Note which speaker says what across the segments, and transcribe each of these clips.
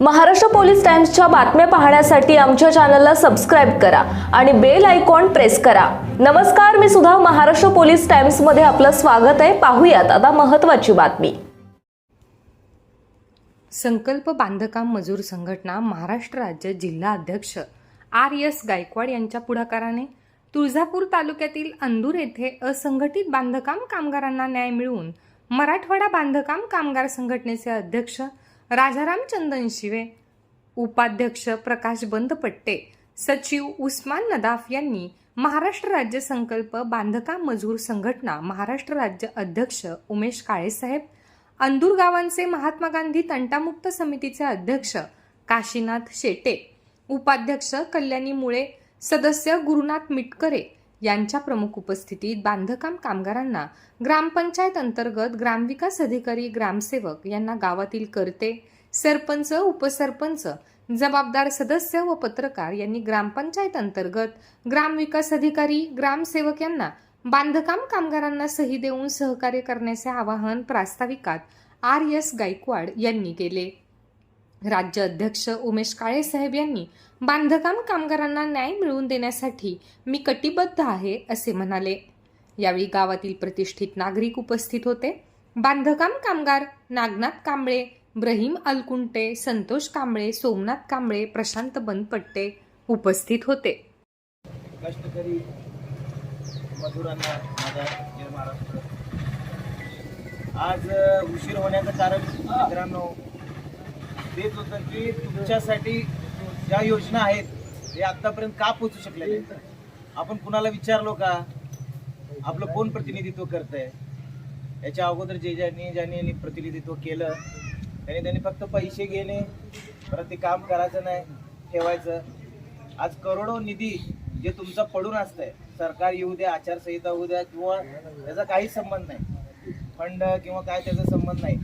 Speaker 1: Maharashtra police टाइम्सच्या बातम्या पाहण्यासाठी आमच्या चॅनलला सबस्क्राईब करा आणि बेल आयकॉन प्रेस करा. नमस्कार मी सुद्धा महाराष्ट्र पोलीस टाइम्समध्ये आपलं स्वागत आहे. पाहूयात आता महत्त्वाची बातमी.
Speaker 2: संकल्प बांधकाम मजूर संघटना महाराष्ट्र राज्य जिल्हा अध्यक्ष आर एस गायकवाड यांच्या पुढाकाराने तुळजापूर तालुक्यातील अंदूर येथे असंघटित बांधकाम कामगारांना न्याय मिळवून मराठवाडा बांधकाम कामगार संघटनेचे अध्यक्ष राजाराम चंदन शिवे. उपाध्यक्ष प्रकाश बंदपट्टे सचिव उस्मान नदाफ यांनी महाराष्ट्र राज्य संकल्प बांधकाम मजूर संघटना महाराष्ट्र राज्य अध्यक्ष उमेश काळेसाहेब अंदूर गावांचे महात्मा गांधी तंटामुक्त समितीचे अध्यक्ष काशीनाथ शेटे उपाध्यक्ष कल्याणी मुळे सदस्य गुरुनाथ मिटकरे यांच्या प्रमुख उपस्थितीत बांधकाम कामगारांना ग्रामपंचायत अंतर्गत ग्रामविकास अधिकारी ग्रामसेवक यांना गावातील करते सरपंच उपसरपंच जबाबदार सदस्य व पत्रकार यांनी ग्रामपंचायत अंतर्गत ग्रामविकास अधिकारी ग्रामसेवक यांना बांधकाम कामगारांना सही देऊन सहकार्य करण्याचे आवाहन प्रास्ताविकात आर एस गायकवाड यांनी केले. राज्य अध्यक्ष उमेश काळेसाहेब यांनी बांधकाम कामगारांना न्याय मिळवून देण्यासाठी मी कटिबद्ध आहे असे म्हणाले. यावेळी गावातील प्रतिष्ठित नागरिक उपस्थित होते. बांधकाम कामगार नागनाथ कांबळे ब्रहीम अलकुंटे संतोष कांबळे सोमनाथ कांबळे प्रशांत बनपट्टे उपस्थित होते.
Speaker 3: कष्टकरी मजुरांना आज उशीर होण्याचं कारण मित्रांनो तेच होतं की तुमच्यासाठी ज्या योजना आहेत हे आतापर्यंत का पोचू शकले नाहीत? आपण कुणाला विचारलो का? आपलं कोण प्रतिनिधित्व करत आहे याच्या अगोदर जे ज्यांनी ज्यांनी प्रतिनिधित्व केलं त्यांनी त्यांनी फक्त पैसे घेणे परत ते काम करायचं नाही ठेवायचं. आज करोडो निधी जे तुमचा पडून असतंय सरकार येऊ द्या आचारसंहिता होऊ द्या किंवा त्याचा काही संबंध नाही. फंड किंवा काय त्याचा संबंध नाही.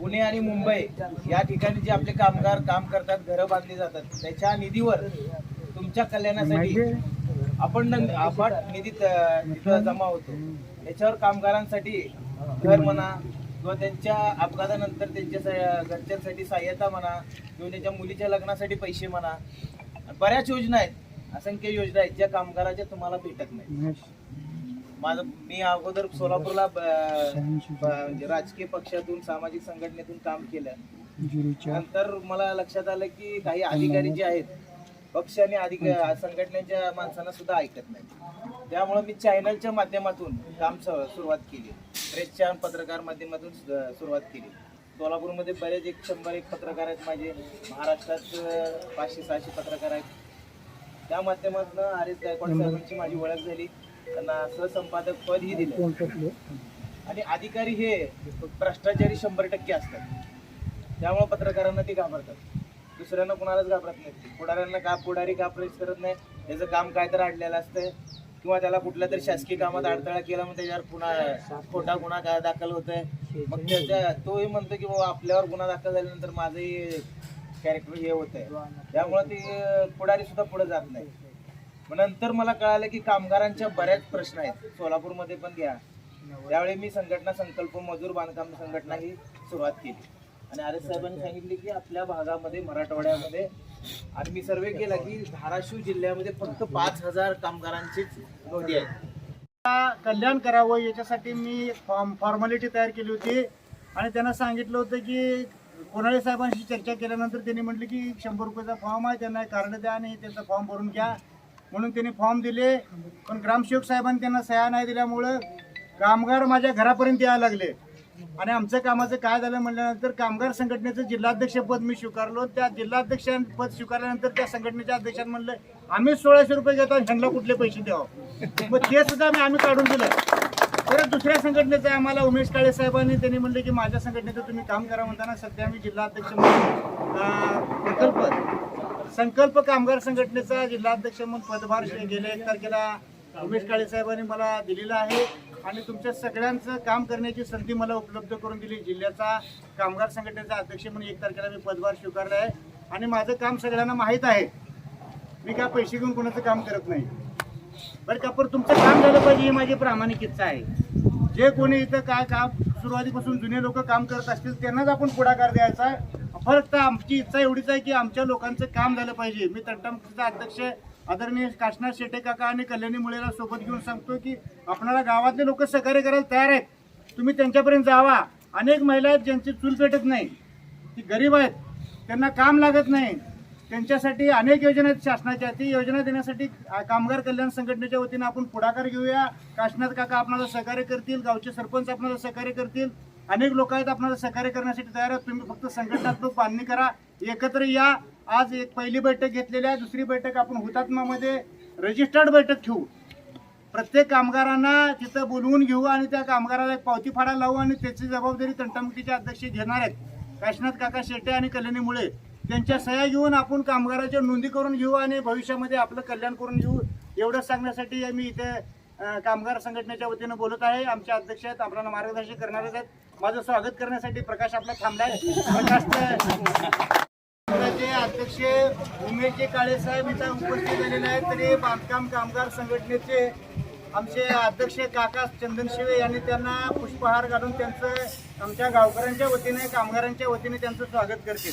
Speaker 3: पुणे आणि मुंबई या ठिकाणी जे आपले कामगार काम करतात घरं बांधली जातात त्याच्या निधीवर तुमच्या कल्याणासाठी आपण आपण निधी तिथं जमा होतो. त्याच्यावर कामगारांसाठी घर म्हणा किंवा त्यांच्या अपघातानंतर त्यांच्या घरच्यांसाठी सहाय्यता म्हणा किंवा त्यांच्या मुलीच्या लग्नासाठी पैसे म्हणा बऱ्याच योजना आहेत असंख्य योजना आहेत ज्या कामगाराच्या तुम्हाला भेटत नाही माझं मी अगोदर सोलापूरला म्हणजे राजकीय पक्षातून सामाजिक संघटनेतून काम केलं. नंतर मला लक्षात आलं की काही अधिकारी जे आहेत पक्ष आणि अधिक संघटनेच्या माणसांना सुद्धा ऐकत नाही. त्यामुळे मी चॅनलच्या माध्यमातून काम सुरुवात केली. प्रेसच्या पत्रकार माध्यमातून सुरुवात केली. सोलापूरमध्ये बरेच एक शंभर एक पत्रकार आहेत माझे. महाराष्ट्रात पाचशे सहाशे पत्रकार आहेत. त्या माध्यमातून आर एस गायकवाड साहेबांची माझी ओळख झाली. त्यांना सहसंपादक पद ही दिलं आणि अधिकारी हे भ्रष्टाचारी शंभर टक्के असतात. त्यामुळे पत्रकारांना ते घाबरतात. दुसऱ्यांना कुणालाच घाबरत नाही पुढाऱ्यांना का पुढारी का प्रेस करत नाही? त्याचं काम काय तर अडलेलं असतंय. किंवा त्याला कुठल्या तरी शासकीय कामात अडथळा केला मग त्याच्यावर पुन्हा खोटा गुन्हा काय दाखल होतोय. मग त्याच्या तोही म्हणतो की बाबा आपल्यावर गुन्हा दाखल झाल्यानंतर माझंही कॅरेक्टर हे होत आहे त्यामुळे ते पुढारी सुद्धा पुढे जात नाही मग नंतर मला कळालं की कामगारांच्या बऱ्याच प्रश्न आहेत. सोलापूरमध्ये पण घ्या. त्यावेळी मी संघटना संकल्प मजूर बांधकाम संघटना ही सुरुवात केली. आणि आर एस साहेबांनी सांगितले की आपल्या भागामध्ये मराठवाड्यामध्ये आणि मी सर्वे केला की धाराशिव जिल्ह्यामध्ये फक्त पाच हजार कामगारांचीच नोंदी आहेत.
Speaker 4: कल्याण करावं याच्यासाठी मी फॉर्म फॉर्मॅलिटी तयार केली होती. आणि त्यांना सांगितलं होतं की कोणाळे साहेबांशी चर्चा केल्यानंतर त्यांनी म्हटलं की शंभर रुपयाचा फॉर्म आहे त्यांना कार्ड द्या आणि त्याचा फॉर्म भरून घ्या. म्हणून त्यांनी फॉर्म दिले. पण ग्रामसेवक साहेबांनी त्यांना सह्या नाही दिल्यामुळं कामगार माझ्या घरापर्यंत यायला लागले. आणि आमचं कामाचं काय झालं म्हटल्यानंतर कामगार संघटनेचं जिल्हाध्यक्ष पद मी स्वीकारलो. त्या जिल्हाध्यक्ष पद स्वीकारल्यानंतर त्या संघटनेच्या अध्यक्षांनी म्हणलं आम्ही सोळाशे रुपये घेतो ह्यांना कुठले पैसे द्यावं? मग ते सुद्धा मी आम्ही काढून दिलं. परत दुसऱ्या संघटनेचं आहे आम्हाला उमेश काळे साहेबांनी त्यांनी म्हणले की माझ्या संघटनेचं तुम्ही काम करा म्हणताना सध्या मी जिल्हाध्यक्ष म्हणून प्रकल्प संकल्प कामगार संघटनेचा जिल्हाध्यक्ष म्हणून पदभार गेल्या एक तारखेला उमेश काळे साहेबांनी मला दिलेला आहे. आणि तुमच्या सगळ्यांचं काम करण्याची संधी मला उपलब्ध करून दिली. जिल्ह्याचा कामगार संघटनेचा अध्यक्ष म्हणून एक तारखेला मी पदभार स्वीकारला आहे. आणि माझं काम सगळ्यांना माहीत आहे. मी काय पैसे घेऊन कोणाचं काम करत नाही. बरं का पण तुमचं काम झालं पाहिजे ही माझी प्रामाणिक इच्छा आहे. जे कोणी इथं काय काम सुरुवातीपासून जुने लोक काम करत असतील त्यांनाच आपण पुढाकार द्यायचा फक्त आमची इच्छा एवढीच आहे की आमच्या लोकांचं काम झालं पाहिजे. मी तंटामुक्तीचा अध्यक्ष आदरणीय काशनाथ शेटे काका आणि कल्याणी मुळेला सोबत घेऊन सांगतो की आपणाला गावातले लोक सहकार्य करायला तयार आहेत. तुम्ही त्यांच्यापर्यंत जावा. अनेक महिला आहेत ज्यांची चूल पेटत नाही. ती गरीब आहेत. त्यांना काम लागत नाही. त्यांच्यासाठी अनेक योजना आहेत शासनाच्या. ती योजना देण्यासाठी कामगार कल्याण संघटनेच्या वतीनं आपण पुढाकार घेऊया. काशनाथ काका आपणाला सहकार्य करतील. गावचे सरपंच आपणाला सहकार्य करतील. अनेक लोक आहेत आपणाला सहकार्य करण्यासाठी तयार आहेत. तुम्ही फक्त संघटनात्मक बांधणी करा. एकत्र या. आज एक पहिली बैठक घेतलेली आहे. दुसरी बैठक आपण हुतात्मामध्ये रजिस्टर्ड बैठक ठेवू प्रत्येक कामगारांना तिथं बोलवून घेऊ आणि त्या कामगाराला एक पावती फाडा लावू आणि त्याची जबाबदारी तंटामुटीचे अध्यक्ष घेणार आहेत. काशनाथ काका शेट्टे आणि कल्याणीमुळे त्यांच्या सह्या घेऊन आपण कामगाराच्या नोंदी करून घेऊ आणि भविष्यामध्ये आपलं कल्याण करून घेऊ. एवढं सांगण्यासाठी मी इथे कामगार संघटनेच्या वतीनं बोलत आहे. आमचे अध्यक्ष आहेत आपल्याला मार्गदर्शन करणारच आहेत. माझं स्वागत करण्यासाठी प्रकाश आपला थांबलाय. प्रकाश ते अध्यक्ष उमेशजी काळे साहेब इथं उपस्थित झालेले आहेत तरी बांधकाम कामगार संघटनेचे आमचे अध्यक्ष काका चंदन शिवे यांनी त्यांना पुष्पहार घालून त्यांचं आमच्या गावकऱ्यांच्या वतीने कामगारांच्या वतीने त्यांचं स्वागत करतील.